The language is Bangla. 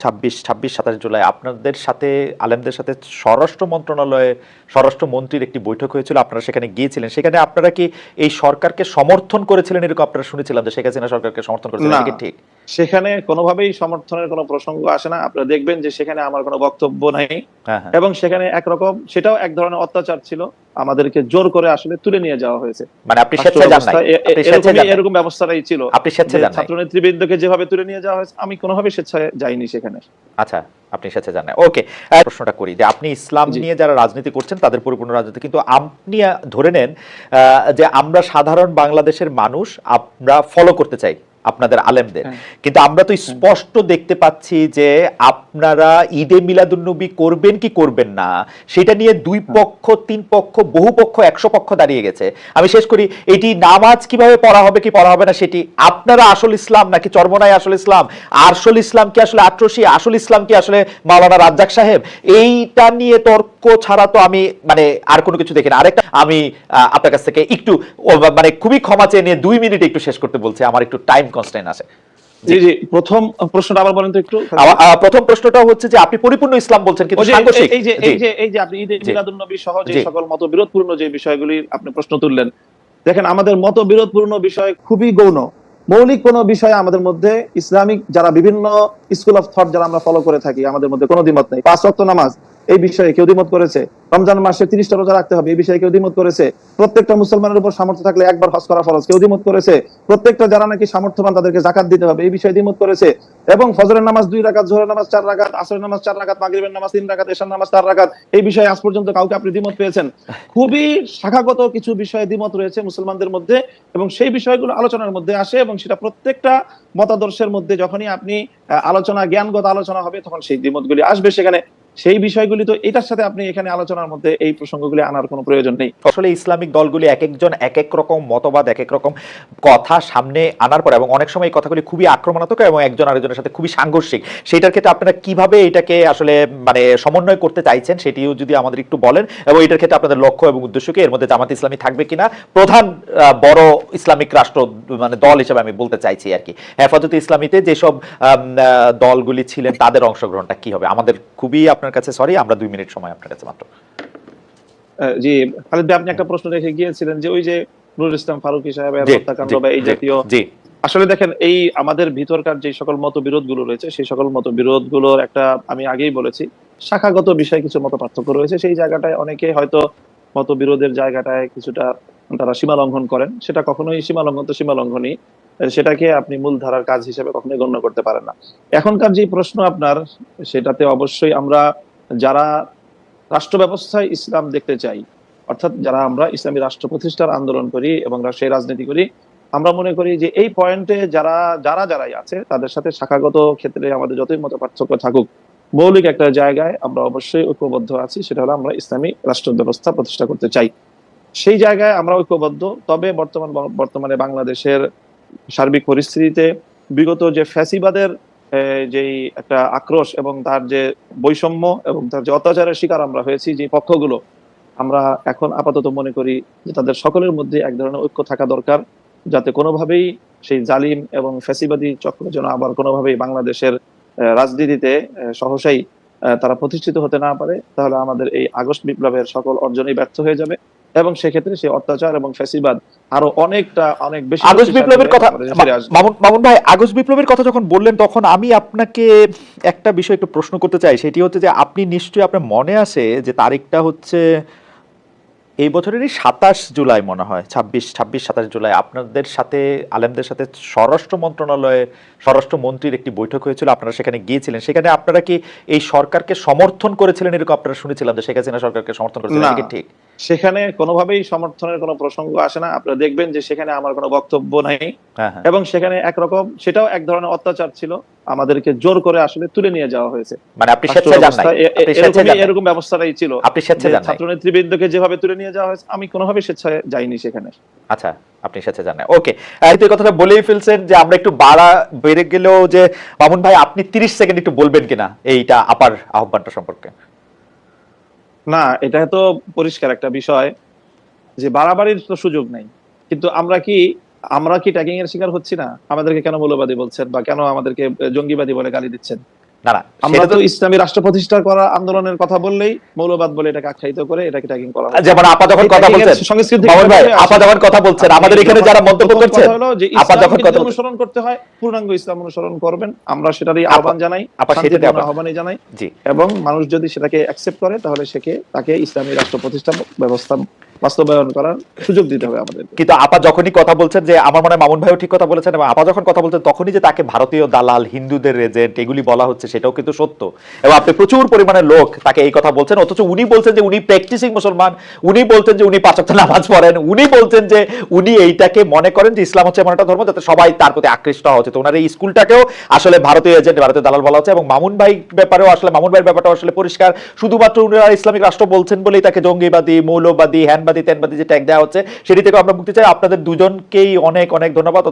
ছাব্বিশ ছাব্বিশ সাতাশ জুলাই। আপনাদের সাথে আলেমদের সাথে স্বরাষ্ট্র মন্ত্রণালয়ে স্বরাষ্ট্র মন্ত্রীর একটি বৈঠক হয়েছিল আপনারা সেখানে গিয়েছিলেন। সেখানে আপনারা কি এই সরকারকে সমর্থন করেছিলেন? এরকম আপনারা শুনেছিলাম যে শেখ হাসিনা সরকারকে সমর্থন করেছিলেন। ঠিক? সেখানে কোনোভাবেই সমর্থনের কোনো প্রসঙ্গ আসে না। আপনারা দেখবেন যে সেখানে আমার কোনো বক্তব্য নাই। হ্যাঁ হ্যাঁ। এবং সেখানে একরকম সেটাও এক ধরনের অত্যাচার ছিল। আমাদেরকে জোর করে আসলে তুলে নিয়ে যাওয়া হয়েছে। মানে আপনি স্বেচ্ছায় যান নাই। এরকম ব্যবস্থাটাই ছিল। আপনি স্বেচ্ছায় যান ছাত্র নেতৃবৃন্দকে যেভাবে তুলে নিয়ে যাওয়া হয়েছে আমি কোনোভাবে স্বেচ্ছায় যাইনি সেখানে। আচ্ছা আপনি সাথে জানেন ওকে প্রশ্নটা করি যে আপনি ইসলাম নিয়ে যারা রাজনীতি করছেন তাদের পরিপূর্ণ রাজনীতি কিন্তু আপনি ধরে নেন আহ, যে আমরা সাধারণ বাংলাদেশের মানুষ আমরা ফলো করতে চাই। আপনাদের আলেমদের। হ্যাঁ। কিন্তু আমরা তো স্পষ্ট দেখতে পাচ্ছি যে আপনারা ঈদে মিলাদুন্নবী করবেন কি করবেন না সেটা নিয়ে দুই পক্ষ তিন পক্ষ বহু পক্ষ একশো পক্ষ দাঁড়িয়ে গেছে। আমি শেষ করি এটি নামাজ কীভাবে পড়া হবে কি পড়া হবে না সেটি আপনারা আসল ইসলাম নাকি চর্মনাই আসল ইসলাম? আরশল ইসলাম কি আসলে আট্রসি আসল ইসলাম কি আসলে মাওলানা রাজ্জাক সাহেব? এইটা নিয়ে তর্ক ছাড়া তো আমি মানে আর কোনো কিছু দেখি না আরেকটা আমি আপনার কাছ থেকে একটু মানে খুবই ক্ষমা চেয়ে নিয়ে দুই মিনিট একটু শেষ করতে বলছি। আমার একটু টাইম কনস্ট্যান্ট আছে। জি জি প্রথম প্রশ্নটা আবার বলেন তো একটু। প্রথম প্রশ্নটা হচ্ছে যে আপনি পরিপূর্ণ ইসলাম বলছেন কিন্তু সাংঘর্ষিক। এই যে এই যে এই যে আপনি ঈদে মিলাদুন্নবী সহ যে সকল মত বিরোধপূর্ণ যে বিষয়গুলি আপনি প্রশ্ন তুললেন দেখেন আমাদের মত বিরোধপূর্ণ বিষয় খুবই গৌণ। মৌলিক কোন বিষয়ে আমাদের মধ্যে ইসলামিক যারা বিভিন্ন স্কুল অফ থট যারা আমরা ফলো করে থাকি আমাদের মধ্যে কোনো দ্বিমত নেই। পাঁচ ওয়াক্ত নামাজ এই বিষয়ে কেউ দ্বিমত করেছে? রমজান মাসে তিরিশটা রোজা রাখতে হবে, এই বিষয়ে কেউ দ্বিমত করেছে? প্রত্যেকটা মুসলমানের উপর সামর্থ্য থাকলে একবার হজ করা ফরজ। কেউ দ্বিমত করেছে? প্রত্যেকটা যারা নাকি সামর্থ্যবান, তাদেরকে জাকাত দিতে হবে, এই বিষয়ে দ্বিমত করেছে? এবং ফজরের নামাজ দুই রাকাত, জোহরের নামাজ চার রাকাত, আসরের নামাজ চার রাকাত, মাগরিবের নামাজ তিন রাকাত, এশার নামাজ চার রাকাত, এই বিষয়ে আজ পর্যন্ত কাউকে আপনি দ্বিমত পেয়েছেন? খুবই শাখাগত কিছু বিষয়ে দ্বিমত রয়েছে মুসলমানদের মধ্যে এবং সেই বিষয়গুলো আলোচনার মধ্যে আসে এবং সেটা প্রত্যেকটা মতাদর্শের মধ্যে যখনই আপনি আলোচনা, জ্ঞানগত আলোচনা হবে, তখন সেই দ্বিমতগুলি আসবে সেখানে। সেই বিষয়গুলি তো এটার সাথে আপনি এখানে আলোচনার মধ্যে এই প্রসঙ্গগুলি আনার কোনো প্রয়োজন নেই। আসলে ইসলামিক দলগুলি এক একজন এক এক রকম মতবাদ এক এক রকম কথা সামনে আনার পর এবং অনেক সময় এই কথাগুলি খুবই আক্রমণাত্মক এবং একজন আরেকজনের সাথে খুবই সাংঘর্ষিক। সেটার ক্ষেত্রে আপনারা কীভাবে এটাকে আসলে মানে সমন্বয় করতে চাইছেন সেটিও যদি আমাদের একটু বলেন এবং এটার ক্ষেত্রে আপনাদের লক্ষ্য এবং উদ্দেশ্য কি? এর মধ্যে জামাত ইসলামী থাকবে কিনা? প্রধান বড় ইসলামিক রাষ্ট্র মানে দল হিসেবে আমি বলতে চাইছি আর কি। হেফাজতে ইসলামীতে যেসব দলগুলি ছিলেন তাদের অংশগ্রহণটা কি হবে? আমাদের খুবই আপনার কাছে সরি আমরা দুই মিনিট সময় আপনার কাছে মাত্র। জি খালিদ ভাই আপনি একটা প্রশ্ন রেখে গিয়েছিলেন যে ওই যে নুরুল ইসলাম ফারুকী সাহেবের হত্যাকাণ্ড বা এই জাতীয় জি। আসলে দেখেন এই আমাদের ভিতরকার যে সকল মতবিরোধগুলো রয়েছে সেই সকল মতবিরোধগুলোর একটা আমি আগেই বলেছি শাখাগত বিষয়ে কিছু মত পার্থক্য রয়েছে। সেই জায়গাটায় অনেকে হয়তো মতবিরোধের জায়গাটায় কিছুটা তারা সীমা লঙ্ঘন করেন। সেটা কখনোই সীমা লঙ্ঘন তো সীমা লঙ্ঘনই। সেটাকে আপনি মূলধারার কাজ হিসেবে কখনোই গণ্য করতে পারেন না। এখনকার যে প্রশ্ন আপনার, সেটাতে অবশ্যই আমরা যারা রাষ্ট্র ব্যবস্থায় ইসলাম দেখতে চাই, অর্থাৎ যারা আমরা ইসলামী রাষ্ট্র প্রতিষ্ঠার আন্দোলন করি এবং সেই রাজনীতি করি, আমরা মনে করি যে এই পয়েন্টে যারা যারা যারাই আছে, তাদের সাথে শাখাগত ক্ষেত্রে আমাদের যতই মত পার্থক্য থাকুক, মৌলিক একটা জায়গায় আমরা অবশ্যই ঐক্যবদ্ধ আছি, সেটা হলো আমরা ইসলামী রাষ্ট্র ব্যবস্থা প্রতিষ্ঠা করতে চাই। সেই জায়গায় আমরা ঐক্যবদ্ধ, তবে বর্তমান, বর্তমানে বাংলাদেশের সার্বিক পরিস্থিতিতে বিগত যে ফ্যাসিবাদের যেই একটা আক্রোশ এবং তার যে বৈষম্য এবং তার যে অত্যাচারের শিকার আমরা হয়েছি, যে পক্ষগুলো, আমরা এখন আপাতত মনে করি যে তাদের সকলের মধ্যে এক ধরনের ঐক্য থাকা দরকার, যাতে কোনোভাবেই সেই জালিম এবং ফ্যাসিবাদী চক্র যেন আবার কোনোভাবেই বাংলাদেশের রাজনীতিতে সহসাই তারা প্রতিষ্ঠিত হতে না পারে, তাহলে আমাদের এই আগস্ট বিপ্লবের সকল অর্জনই ব্যর্থ হয়ে যাবে। এবং সেক্ষেত্রে সেই অত্যাচার এবং ফ্যাসিবাদ আরও অনেকটা অনেক বেশি আগস্ট বিপ্লবের কথা। মামুন ভাই আগস্ট বিপ্লবের কথা যখন বললেন তখন আমি আপনাকে একটা বিষয় একটু প্রশ্ন করতে চাই। সেটি হচ্ছে যে আপনি নিশ্চয়ই আপনার মনে আছে যে তারিখটা হচ্ছে এই বছরেরই সাতাশ জুলাই মনে হয় ছাব্বিশ ছাব্বিশ সাতাশ জুলাই। আপনাদের সাথে আলেমদের সাথে স্বরাষ্ট্র মন্ত্রণালয়ে স্বরাষ্ট্র মন্ত্রীর একটি বৈঠক হয়েছিল আপনারা সেখানে গিয়েছিলেন। সেখানে আপনারা কি এই সরকারকে সমর্থন করেছিলেন এরকম আপনারা শুনেছিলাম যে শেখ হাসিনা সরকারকে সমর্থন করেছিলেন? ঠিক? সেখানে কোনোভাবেই সমর্থনের কোনো প্রসঙ্গ আসে না। আপনারা দেখবেন যে সেখানে আমার কোনো বক্তব্য নাই। হ্যাঁ হ্যাঁ। এবং সেখানে একরকম সেটাও এক ধরনের অত্যাচার ছিল। আমাদেরকে জোর করে আসলে তুলে নিয়ে যাওয়া হয়েছে। মানে আপনি স্বেচ্ছায় যান নাই। এরকম ব্যবস্থাটাই ছিল আপনি স্বেচ্ছায় যান ছাত্র নেতৃবৃন্দকে যেভাবে তুলে নিয়ে যাওয়া হয়েছে আমি কোনোভাবে স্বেচ্ছায় যাইনি সেখানে। আচ্ছা আপনি সাথে জানেন ওকে তো এই কথাটা বলেই ফেলছেন যে আমরা একটু বাড়া বেড়ে গেলেও যে মামুন ভাই আপনি 30 সেকেন্ড একটু বলবেন কিনা এইটা আপার আহ্বানটা সম্পর্কে? না, এটা তো পরিষ্কার একটা বিষয় যে বাড়াবাড়ির তো সুযোগ নেই। কিন্তু আমরা কি আমরা কি ট্যাগিং এর শিকার হচ্ছি না? আমাদেরকে কেন মৌলবাদী বলছেন বা কেন আমাদেরকে জঙ্গিবাদী বলে গালি দিচ্ছেন? না না আমরা তো ইসলামী রাষ্ট্র প্রতিষ্ঠা করা আন্দোলনের কথা বললেই মৌলবাদ বলে এটাকে আখ্যায়িত করে এটাকে ট্যাগিং করা হয়। যেমন আপা যখন কথা বলছেন সংস্কৃতি ভাই আপা যখন কথা বলছেন আমাদের এখানে যারা মন্তব্য যে আপা যখন কথা অনুসরণ করতে হয় পূর্ণাঙ্গ ইসলাম অনুসরণ করবেন। আমরা সেটারই আহ্বান জানাই আপা সেটাতে শান্তিপূর্ণ আমরা- আহ্বানই জানাই। জি। এবং মানুষ যদি সেটাকে অ্যাকসেপ্ট করে তাহলে সেকে তাকে ইসলামী রাষ্ট্র প্রতিষ্ঠা ব্যবস্থা বাস্তবায়ন করার সুযোগ দিতে হবে আমাদের। কিন্তু আপা যখনই কথা বলছেন যে আমার মনে হয় মামুন ভাইও ঠিক কথা বলেছেন এবং আপা যখন কথা বলছেন তখনই যে তাকে ভারতীয় দালাল, হিন্দুদের রেজেন্ট এগুলি বলা হচ্ছে সেটাও কিন্তু সত্য। এবং আপনি প্রচুর পরিমাণে লোক তাকে এই কথা বলছেন, অথচ উনি বলছেন যে উনি প্র্যাকটিসিং মুসলমান, উনি বলছেন যে উনি পাঁচক নামাজ পড়েন, উনি বলছেন যে উনি এইটাকে মনে করেন যে ইসলাম হচ্ছে এমন একটা ধর্ম যাতে সবাই তার প্রতি আকৃষ্ট হওয়া উচিত। ওনার এই স্কুলটাকেও আসলে ভারতীয় এজেন্ট ভারতীয় দালাল বলা হচ্ছে এবং মামুন ভাই ব্যাপারেও আসলে, মামুন ভাইয়ের ব্যাপারটা আসলে পরিষ্কার। শুধুমাত্র উনারা ইসলামিক রাষ্ট্র বলছেন বলেই তাকে জঙ্গিবাদী, মৌলবাদী হ্যানবাদী তেনবাদী যে ট্যাগ দেওয়া হচ্ছে, সেটি থেকে আমরা মুক্তি চাই। আপনাদের দুজনকেই অনেক অনেক ধন্যবাদ।